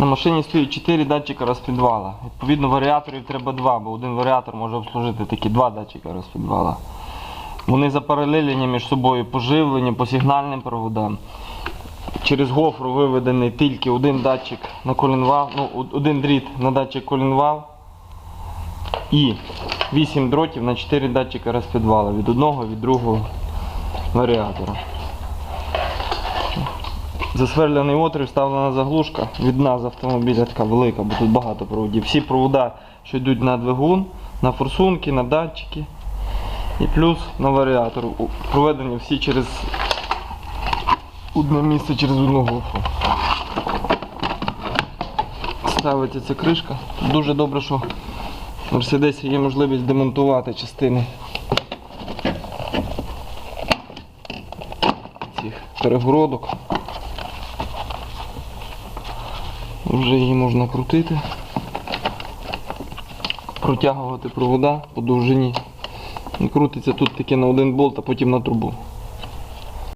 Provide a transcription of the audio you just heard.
На машині стоїть 4 датчика розпідвала. Відповідно, варіаторів треба 2, бо один варіатор може обслужити такі два датчика розпідвала. Вони запаралелені між собою по живленню, по сигнальним проводам. Через гофру виведений тільки один датчик на колінвал, ну, один дріт на датчик колінвал і 8 дротів на 4 датчика розпідвала від одного від другого варіатора. Засверлений отвір, вставлена заглушка. Від нас автомобіля така велика, бо тут багато проводів. Всі провода, що йдуть на двигун, на форсунки, на датчики. І плюс на варіатор. Проведені всі через одне місце через одну гофру. Ставиться ця кришка. Дуже добре, що в Мерседесі є можливість демонтувати частини цих перегородок. Вже її можна крутити, протягувати провода по довжині. І крутиться тут таке на один болт, а потім на трубу.